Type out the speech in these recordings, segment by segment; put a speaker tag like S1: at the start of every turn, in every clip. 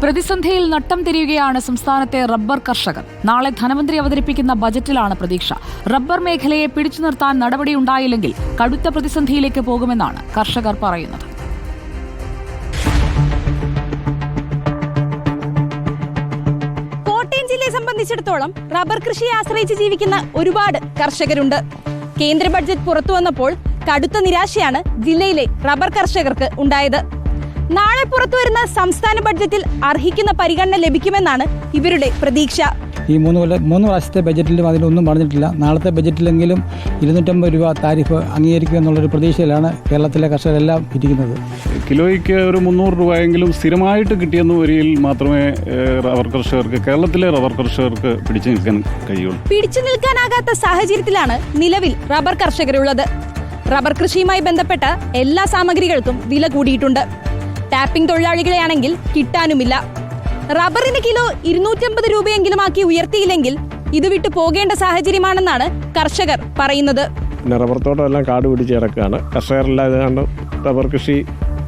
S1: പ്രതിസന്ധിയിൽ നട്ടം തിരിയുകയാണ് സംസ്ഥാനത്തെ റബ്ബർ കർഷകർ. നാളെ ധനമന്ത്രി അവതരിപ്പിക്കുന്ന ബജറ്റിലാണ് പ്രതീക്ഷ. റബ്ബർ മേഖലയെ പിടിച്ചു നിർത്താൻ നടപടിയുണ്ടായില്ലെങ്കിൽ കടുത്ത പ്രതിസന്ധിയിലേക്ക് പോകുമെന്നാണ് കർഷകർ പറയുന്നത്.
S2: കോട്ടയം ജില്ലയെ സംബന്ധിച്ചിടത്തോളം റബ്ബർ കൃഷിയെ ആശ്രയിച്ച് ജീവിക്കുന്ന ഒരുപാട് കർഷകരുണ്ട്. കേന്ദ്ര ബഡ്ജറ്റ് പുറത്തു വന്നപ്പോൾ കടുത്ത നിരാശയാണ് ജില്ലയിലെ റബ്ബർ കർഷകർക്ക് ഉണ്ടായത്. നാളെ പുറത്തു വരുന്ന സംസ്ഥാന ബഡ്ജറ്റിൽ അർഹിക്കുന്ന പരിഗണന ലഭിക്കുമെന്നാണ് ഇവരുടെ പ്രതീക്ഷ.
S3: ഈ മൂന്ന് കൊല്ലം മൂന്ന് പ്രാവശ്യത്തെ ബജറ്റിലും അതിലൊന്നും പറഞ്ഞിട്ടില്ല. നാളത്തെ ബജറ്റിലെങ്കിലും ഇരുന്നൂറ്റമ്പത് രൂപ താരിഫ് അംഗീകരിക്കുക എന്നുള്ളൊരു പ്രതീക്ഷയിലാണ് കേരളത്തിലെ കർഷകരെല്ലാം ഇരിക്കുന്നത്.
S4: കിലോയ്ക്ക് ഒരു മുന്നൂറ് രൂപയെങ്കിലും സ്ഥിരമായിട്ട് കിട്ടിയെന്ന വരിയിൽ മാത്രമേ റബർ റബ്ബർ കർഷകർക്ക് കേരളത്തിലെ റബ്ബർ കർഷകർക്ക് പിടിച്ചു നിൽക്കാൻ കഴിയുള്ളൂ.
S2: പിടിച്ചു നിൽക്കാനാകാത്ത സാഹചര്യത്തിലാണ് നിലവിൽ റബ്ബർ കർഷകരുള്ളത്. റബ്ബർ കൃഷിയുമായി ബന്ധപ്പെട്ട എല്ലാ സാമഗ്രികൾക്കും വില കൂടിയിട്ടുണ്ട്. ടാപ്പിംഗ് തൊഴിലാളികളെയാണെങ്കിൽ കിട്ടാനുമില്ല. റബ്ബറിന് കിലോ ഇരുന്നൂറ്റമ്പത് രൂപയെങ്കിലും ആക്കി ഉയർത്തിയില്ലെങ്കിൽ ഇത് വിട്ടു പോകേണ്ട സാഹചര്യമാണെന്നാണ് കർഷകർ പറയുന്നത്.
S5: പിന്നെ റബ്ബർ തോട്ടമെല്ലാം കാട് പിടിച്ച് കിടക്കുകയാണ്. കർഷകരെല്ലാം ഇത് കണ്ട് റബ്ബർ കൃഷി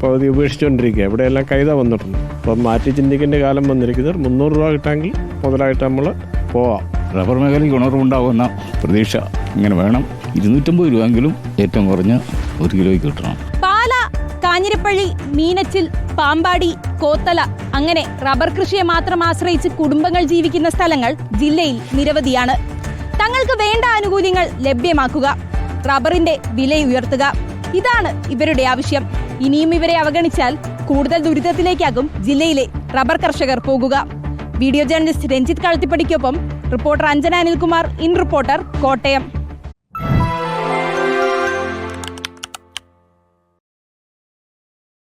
S5: പകുതി ഉപേക്ഷിച്ചുകൊണ്ടിരിക്കുക ഇവിടെയെല്ലാം കൈത വന്നിട്ടുണ്ട്. അപ്പം മാറ്റി ചിന്തിക്കേണ്ട കാലം വന്നിരിക്കുന്നത് മുന്നൂറ് രൂപ കിട്ടാമെങ്കിൽ മുതലായിട്ട് നമ്മൾ പോവാം.
S6: റബ്ബർ മേഖലയ്ക്ക് ഉണർവുണ്ടാകുന്ന പ്രതീക്ഷ ഇങ്ങനെ വേണം. ഇരുന്നൂറ്റമ്പത് രൂപയെങ്കിലും ഏറ്റവും കുറഞ്ഞ ഒരു കിലോയ്ക്ക് കിട്ടണം.
S2: പാല കാഞ്ഞിരപ്പള്ളി മീനച്ചിൽ പാമ്പാടി കോത്തല അങ്ങനെ റബ്ബർ കൃഷിയെ മാത്രം ആശ്രയിച്ച് കുടുംബങ്ങൾ ജീവിക്കുന്ന സ്ഥലങ്ങൾ ജില്ലയിൽ നിരവധിയാണ്. തങ്ങൾക്ക് വേണ്ട ആനുകൂല്യങ്ങൾ ലഭ്യമാക്കുക റബ്ബറിന്റെ വില ഉയർത്തുക ഇതാണ് ഇവരുടെ ആവശ്യം. ഇനിയും ഇവരെ അവഗണിച്ചാൽ കൂടുതൽ ദുരിതത്തിലേക്കാകും ജില്ലയിലെ റബ്ബർ കർഷകർ പോകുക. Video journalist Ranjith കളത്തിപ്പടിക്കൊപ്പം reporter Anjana Anilkumar in reporter Kottayam.